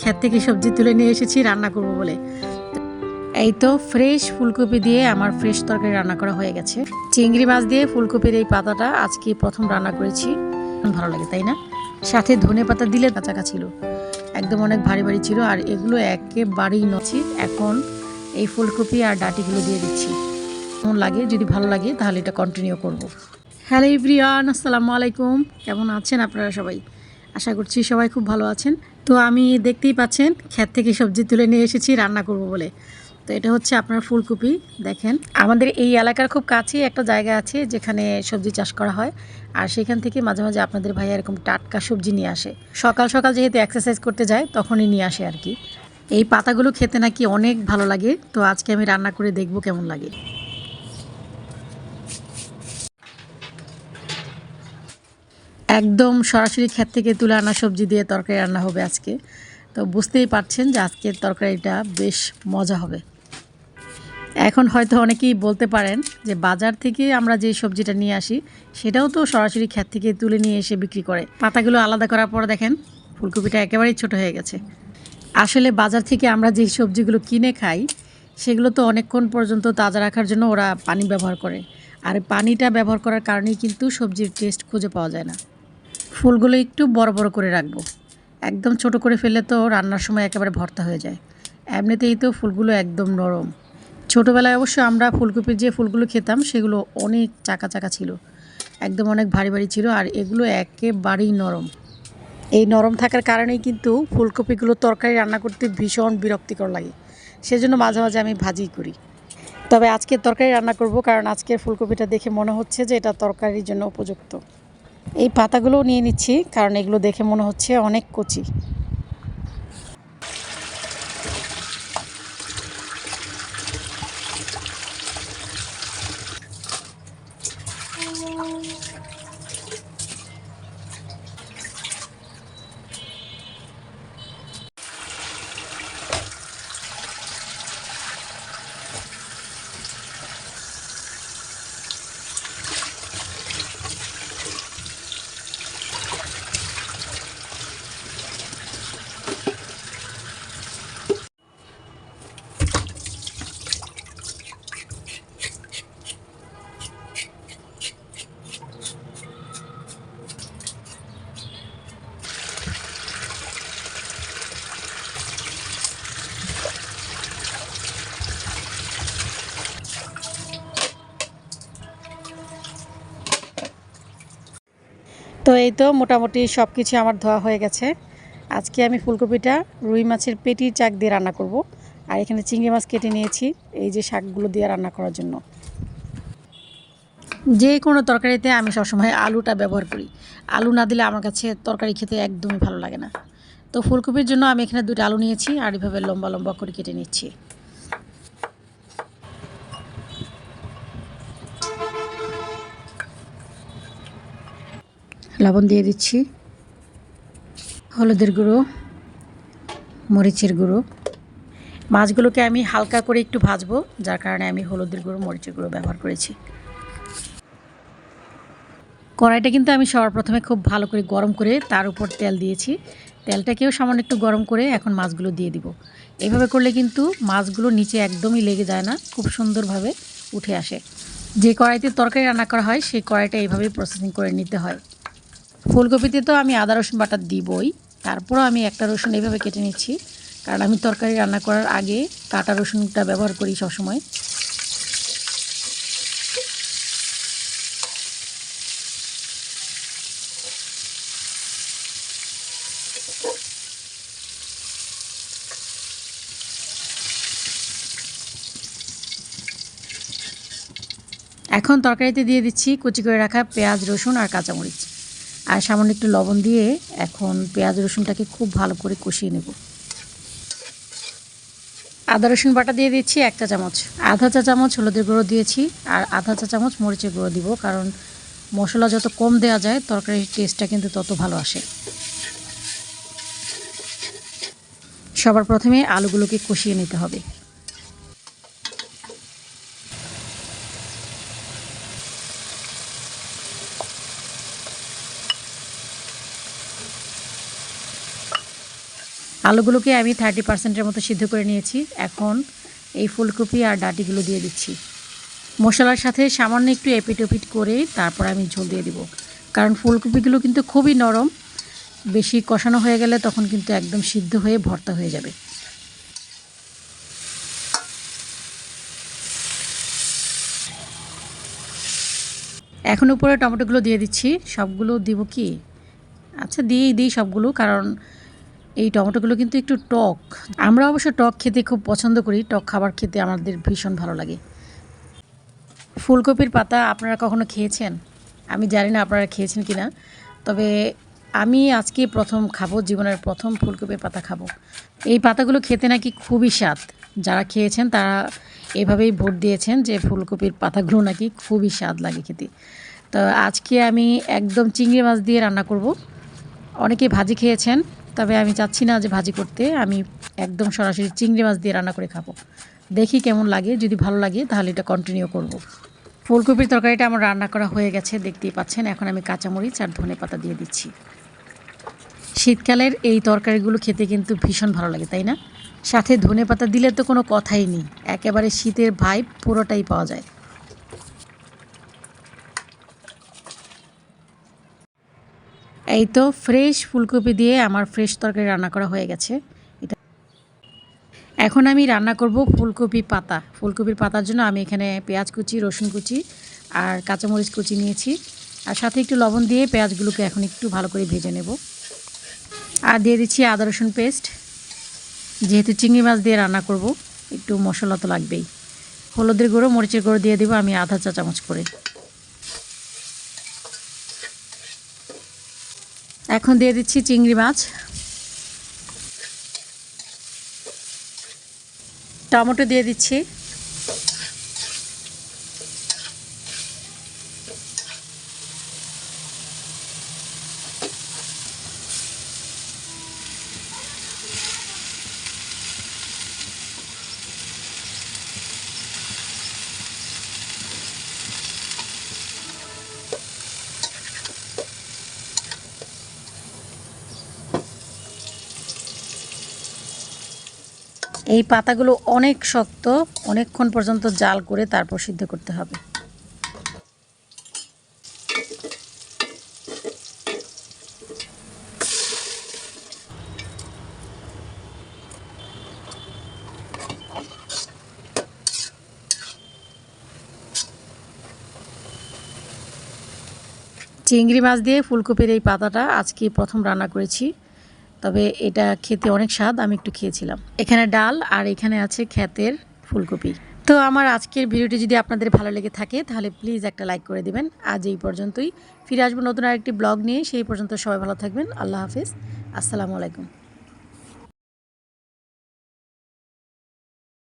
ক্ষেত থেকে সবজি তুলে নিয়ে এসেছি, রান্না করব বলে। এই তো ফ্রেশ ফুলকপি দিয়ে আমার ফ্রেশ তরকারি রান্না করা হয়ে গেছে। চিংড়ি মাছ দিয়ে ফুলকপির এই পাতাটা আজকে প্রথম রান্না করেছি। ভালো লাগে, তাই না? সাথে ধনে পাতা দিলে কাঁচাকা ছিল। একদম অনেক ভারী ভারী ছিল আর এগুলো একেবারেই নছি এখন এই ফুলকপি আর ডাটিগুলো দিয়ে দিচ্ছি। কেমন লাগে? যদি ভালো লাগে তাহলে এটা কন্টিনিউ করব। হ্যালো ইব্রিয়ান আসসালামু আলাইকুম। কেমন আছেন আপনারা সবাই? আশা করছি সবাই খুব ভালো আছেন। তো আমি দেখতেই পাচ্ছেন, ক্ষেত থেকে সবজি তুলে নিয়ে এসেছি, রান্না করব বলে। তো এটা হচ্ছে আপনার ফুলকপি, দেখেন। আমাদের এই এলাকার খুব কাছেই একটা জায়গা আছে যেখানে সবজি চাষ করা হয়। আর সেখান থেকে মাঝে মাঝে আপনাদের ভাই এরকম টাটকা সবজি নিয়ে আসে। সকাল সকাল যেহেতু এক্সারসাইজ করতে যায়, তখনই নিয়ে আসে আর কি। এই পাতাগুলো খেতে নাকি অনেক ভালো লাগে। তো আজকে আমি রান্না করে দেখব কেমন লাগে। একদম সরাসরি ক্ষেত থেকে তুলে আনা সবজি দিয়ে তরকারি রান্না হবে আজকে। তো বুঝতেই পারছেন যে আজকের তরকারিটা বেশ মজা হবে। এখন হয়তো অনেকেই বলতে পারেন যে বাজার থেকে আমরা যে সবজিটা নিয়ে আসি, সেটাও তো সরাসরি ক্ষেত থেকে তুলে নিয়ে এসে বিক্রি করে। পাতাগুলো আলাদা করার পর দেখেন ফুলকপিটা একেবারেই ছোট হয়ে গেছে। আসলে বাজার থেকে আমরা যে সবজিগুলো কিনে খাই, সেগুলো তো অনেকক্ষণ পর্যন্ত তাজা রাখার জন্য ওরা পানি ব্যবহার করে। আর পানিটা ব্যবহার করার কারণেই কিন্তু সবজির টেস্ট খুঁজে পাওয়া যায় না। ফুলগুলো একটু বড় বড় করে রাখব। একদম ছোট করে ফেললে তো রান্নার সময় একেবারে ভর্তা হয়ে যায়। এমনিতেই তো ফুলগুলো একদম নরম। ছোটোবেলায় অবশ্য আমরা ফুলকপির যে ফুলগুলো খেতাম, সেগুলো অনেক চাকা চাকা ছিল। একদম অনেক ভারী ভারী ছিল আর এগুলো একেবারেই নরম। এই নরম থাকার কারণেই কিন্তু ফুলকপিগুলো তরকারি রান্না করতে ভীষণ বিরক্তিকর লাগে। সেজন্য মাঝে মাঝে আমি ভাজি করি। তবে আজকে তরকারি রান্না করব কারণ আজকের ফুলকপিটা দেখে মনে হচ্ছে যে এটা তরকারির জন্য উপযুক্ত। এই পাতাগুলোও নিয়ে নিচ্ছি কারণ এগুলো দেখে মনে হচ্ছে অনেক কচি। তো এই তো মোটামুটি সব কিছু আমার ধোয়া হয়ে গেছে। আজকে আমি ফুলকপিটা রুই মাছের পেটি চাক দিয়ে রান্না করব। আর এখানে চিংড়ি মাছ কেটে নিয়েছি, এই যে শাকগুলো দিয়ে রান্না করার জন্য। যে কোনো তরকারিতে আমি সবসময় আলুটা ব্যবহার করি। আলু না দিলে আমার কাছে তরকারি খেতে একদমই ভালো লাগে না। তো ফুলকপির জন্য আমি এখানে দুটো আলু নিয়েছি আর এভাবে লম্বা লম্বা করে কেটে নিচ্ছি। লবণ দিয়ে দিচ্ছি। হলুদের গুঁড়ো, মরিচের গুঁড়ো। মাছগুলোকে আমি হালকা করে একটু ভাজবো, যার কারণে আমি হলুদের গুঁড়ো, মরিচের গুঁড়ো ব্যবহার করেছি। কড়াইটা কিন্তু আমি সবার প্রথমে খুব ভালো করে গরম করে তার উপর তেল দিয়েছি। তেলটাকেও সামান্য একটু গরম করে এখন মাছগুলো দিয়ে দিব। এভাবে করলে কিন্তু মাছগুলো নিচে একদমই লেগে যায় না, খুব সুন্দরভাবে উঠে আসে। যে কড়াইতে তরকারি রান্না করা হয়, সেই কড়াইটা এইভাবেই প্রসেসিং করে নিতে হয়। ফুলকপিতে তো আমি আদা, রসুন বাটা দিবই। তারপরও আমি একটা রসুন এইভাবে কেটে নিচ্ছি। কারণ আমি তরকারি রান্না করার আগে কাটা রসুনটা ব্যবহার করি সবসময়। এখন তরকারিতে দিয়ে দিচ্ছি কুচি করে রাখা পেঁয়াজ, রসুন আর কাঁচামরিচ। আর সামান্য একটু লবণ দিয়ে এখন পেঁয়াজ রসুনটাকে খুব ভালো করে কষিয়ে নেব। আদা রসুন বাটা দিয়ে দিচ্ছি এক চা চামচ। আধা চা চামচ হলুদের গুঁড়ো দিয়েছি আর আধা চা চামচ মরিচের গুঁড়ো দিব কারণ মশলা যত কম দেওয়া যায় তরকারির টেস্টটা কিন্তু তত ভালো আসে। সবার প্রথমে আলুগুলোকে কষিয়ে নিতে হবে। আলুগুলোকে আমি থার্টি পার্সেন্টের মতো সিদ্ধ করে নিয়েছি। এখন এই ফুলকপি আর ডাটিগুলো দিয়ে দিচ্ছি। মশলার সাথে সামান্য একটু এপিট ওপিট করে তারপর আমি ঝোল দিয়ে দিব। কারণ ফুলকপিগুলো কিন্তু খুবই নরম। বেশি কষানো হয়ে গেলে তখন কিন্তু একদম সিদ্ধ হয়ে ভর্তা হয়ে যাবে। এখন উপরে টমেটোগুলো দিয়ে দিচ্ছি। সবগুলো দিব কি? আচ্ছা দিয়েই দিই সবগুলো। কারণ এই টমেটোগুলো কিন্তু একটু টক। আমরা অবশ্য টক খেতে খুব পছন্দ করি, টক খাবার খেতে আমাদের ভীষণ ভালো লাগে। ফুলকপির পাতা আপনারা কখনো খেয়েছেন? আমি জানি না আপনারা খেয়েছেন কি না তবে আমি আজকে প্রথম খাব, জীবনের প্রথম ফুলকপির পাতা খাব। এই পাতাগুলো খেতে নাকি খুবই স্বাদ। যারা খেয়েছেন তারা এভাবেই ভোট দিয়েছেন যে ফুলকপির পাতাগুলো নাকি খুবই স্বাদ লাগে খেতে। তো আজকে আমি একদম চিংড়ি মাছ দিয়ে রান্না করব। অনেকে ভাজি খেয়েছেন তবে আমি চাচ্ছি না যে ভাজি করতে, আমি একদম সরাসরি চিংড়ি মাছ দিয়ে রান্না করে খাব। দেখি কেমন লাগে, যদি ভালো লাগে তাহলে এটা কন্টিনিউ করব। ফুলকপির তরকারিটা আমার রান্না করা হয়ে গেছে, দেখতেই পাচ্ছেন, এখন আমি কাঁচামরিচ আর ধনে পাতা দিয়ে দিচ্ছি। শীতকালের এই তরকারিগুলো খেতে কিন্তু ভীষণ ভালো লাগে, তাই না? সাথে ধনে পাতা দিলে তো কোনো কথাই নেই, একেবারে শীতের ভাইব পুরোটাই পাওয়া যায়। এই তো ফ্রেশ ফুলকপি দিয়ে আমার ফ্রেশ তরকারি রান্না করা হয়ে গেছে। এটা এখন আমি রান্না করব ফুলকপি পাতা। ফুলকপির পাতার জন্য আমি এখানে পেঁয়াজ কুচি, রসুন কুচি আর কাঁচামরিচ কুচি নিয়েছি। আর সাথে একটু লবণ দিয়ে পেঁয়াজগুলোকে এখন একটু ভালো করে ভেজে নেব। আর দিয়ে দিচ্ছি আদা, রসুন পেস্ট যেহেতু চিংড়ি মাছ দিয়ে রান্না করব, একটু মশলা তো লাগবেই। হলুদের গুঁড়ো, মরিচের গুঁড়ো দিয়ে দেবো আমি আধা চা চামচ করে। এখন দিয়ে দিচ্ছি চিংড়ি মাছ। টমেটো দিয়ে দিচ্ছি। এই পাতাগুলো অনেক শক্ত, অনেকক্ষণ পর্যন্ত জাল করে তারপর সিদ্ধ করতে হবে। চিংড়ি মাছ দিয়ে ফুলকপির এই পাতাটা আজকে প্রথম রান্না করেছি। তবে এটা খেতে অনেক স্বাদ, আমি একটু খেয়েছিলাম। এখানে ডাল আর এখানে আছে খ্যাতের ফুলকপি। তো আমার আজকের ভিডিওটি যদি আপনাদের ভালো লেগে থাকে, তাহলে প্লিজ একটা লাইক করে দেবেন। আজ এই পর্যন্তই। ফিরে আসব নতুন আরেকটি ব্লগ নিয়ে, সেই পর্যন্ত সবাই ভালো থাকবেন। আল্লাহ হাফিজ। আসসালামু আলাইকুম।